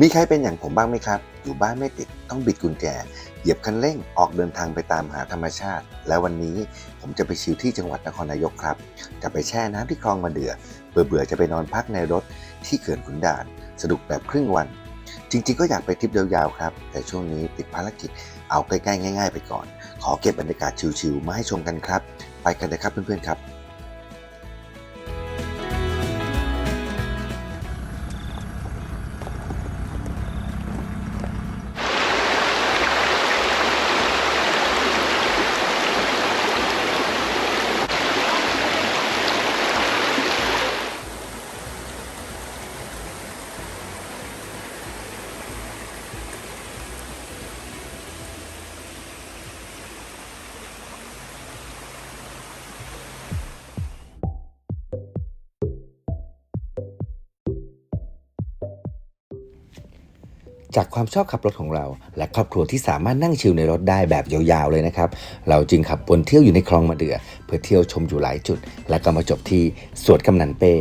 มีใครเป็นอย่างผมบ้างไหมครับ อยู่บ้านไม่ติดต้องบิดกุญแจ เหยียบคันเร่งออกเดินทางไปตามหาธรรมชาติ และวันนี้ผมจะไปชิลที่จังหวัดนครนายกครับ จะไปแช่น้ำที่คลองมาเดือเบื่อเบื่อๆจะไปนอนพักในรถที่เขื่อนขุนด่าน สนุกแบบครึ่งวัน จริงๆ ก็อยากไปทริปยาวๆครับ แต่ช่วงนี้ติดภารกิจเอาใกล้ๆง่าย ๆ ไปก่อน ขอเก็บบรรยากาศชิลๆมาให้ชมกันครับ ไปกันนะครับเพื่อนๆครับ จากความชอบขับรถของเรา และครอบครัวที่สามารถนั่งชิลในรถได้แบบยาวๆเลยนะครับ เราจึงขับวนเที่ยวอยู่ในคลองมะเดื่อเพื่อเที่ยวชมอยู่หลายจุด และก็มาจบที่สวนกำนันเป้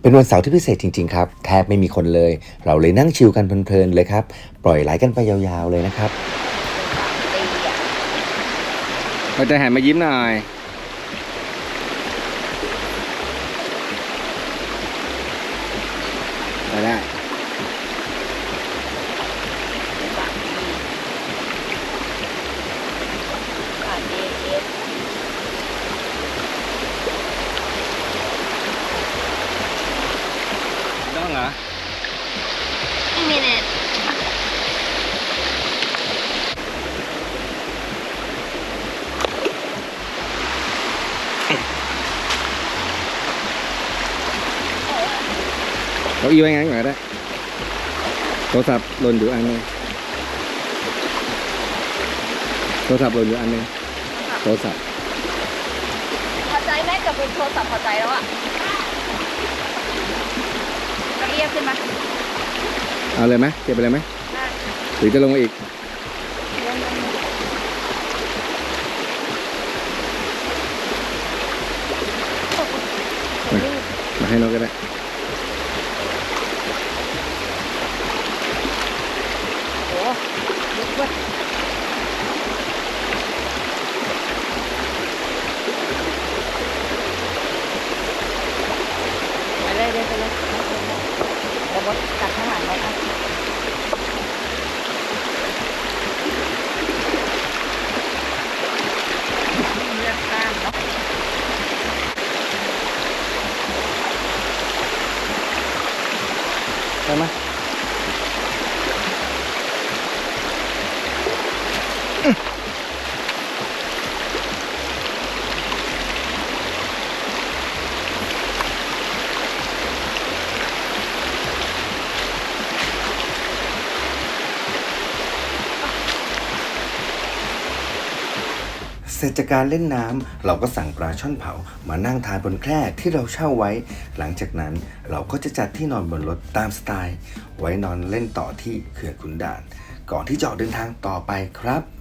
เป็นวันเสาร์ที่พิเศษจริงๆครับ แทบไม่มีคนเลย เราเลยนั่งชิลกันเพลินๆเลยครับ ปล่อยไหลกันไปยาวๆเลยนะครับเราจะหันมายิ้มหน่อยไปได้ ต้องเหรอ minute เก้าอี้ไว้งั้นก่อนก็ได้โทรศัพท์หล่นอยู่อันหนึงโทรศัพท์หล่นอยู่อันหนึงโทรศัพท์พอใจไหมกับเป็นโทรศัพท์พอใจแล้วอะเก้าอี้เอาขึ้นมาเอาเลยไหมเก็บไปเลยไหมหรือจะลงมาอีก มาให้น้องก็ได้โอ้ลุกเว้ยไปเลยเดินไปเลยเดี๋ยวบดกัดข้างหลังไว้อะเลือกข้างเนาะ ได้ เสร็จจากการเล่นน้ำเราก็สั่งปลาช่อนเผามานั่งทานบนแคร่ที่เราเช่าไว้ หลังจากนั้นเราก็จะจัดที่นอนบนรถตามสไตล์ ไว้นอนเล่นต่อที่เขื่อนขุนด่าน ก่อนที่จะออกเดินทางต่อไปครับ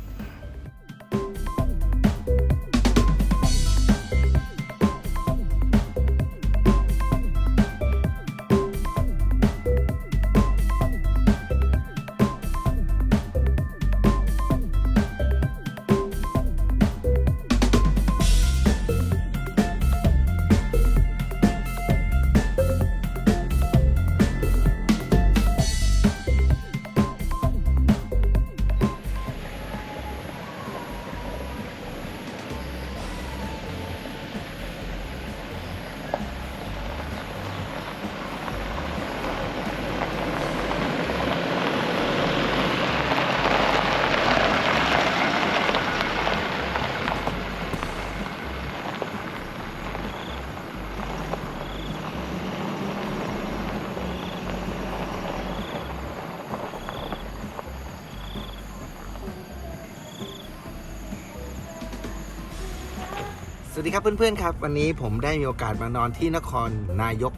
สวัสดีครับเพื่อนๆครับ วันนี้ผมได้มีโอกาสมานอนที่นครนายก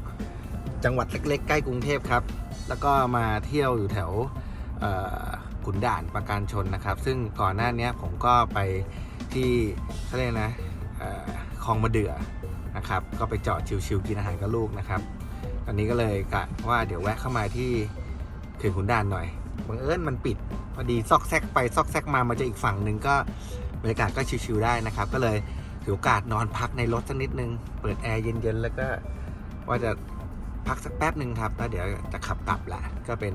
จังหวัดเล็กๆ ใกล้กรุงเทพครับ แล้วก็มาเที่ยวอยู่แถวขุนด่านประการชนนะครับ ซึ่งก่อนหน้านี้ผมก็ไปที่เขาเรียกนะคลองมะเดื่อนะครับ ก็ไปจอดชิวๆกินอาหารกับลูกนะครับ ตอนนี้ก็เลยกะว่าเดี๋ยวแวะเข้ามาที่เขื่อนขุนด่านหน่อยบังเอิญมันปิดพอดีซอกแซกไปซอกแซกมามาเจออีกฝั่งหนึ่งก็บรรยากาศก็ชิวๆได้นะครับ ก็เลย ถือโอกาสนอนพักในรถสักนิดนึง เปิดแอร์เย็นๆ แล้วก็ว่าจะพักสักแป๊บหนึ่งครับ แล้วเดี๋ยวจะขับกลับแหละ ก็เป็น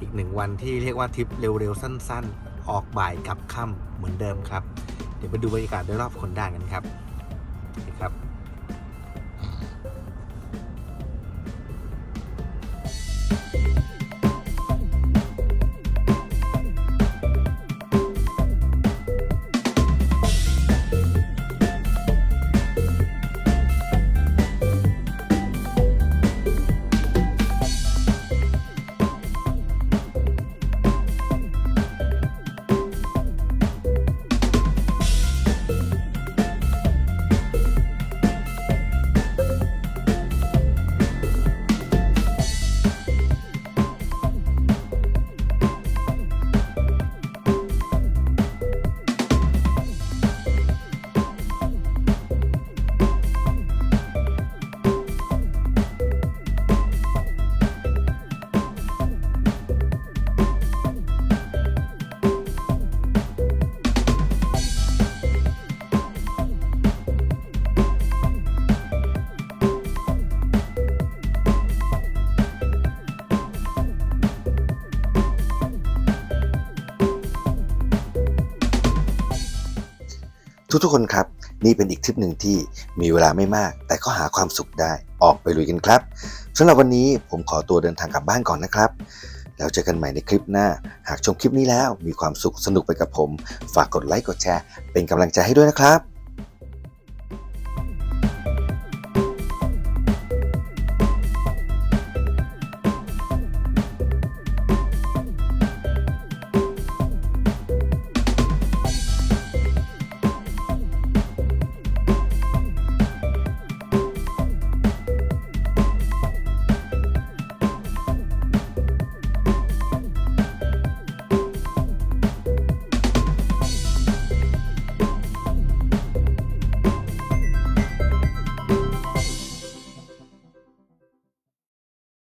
อีกหนึ่งวันที่เรียกว่าทริปเร็วๆ สั้นๆ ออกบ่ายกลับค่ำเหมือนเดิมครับ เดี๋ยวไปดูบรรยากาศโดยรอบคนด่านกันครับนี่ครับ ทุกๆคนครับ นี่เป็นอีกทริปหนึ่งที่มีเวลาไม่มาก แต่ก็หาความสุขได้ออกไปลุยกันครับสำหรับวันนี้ผมขอตัวเดินทางกลับบ้านก่อนนะครับแล้วเจอกันใหม่ในคลิปหน้า หากชมคลิปนี้แล้วมีความสุขสนุกไปกับผม ฝากกดไลค์กดแชร์ เป็นกำลังใจให้ด้วยนะครับ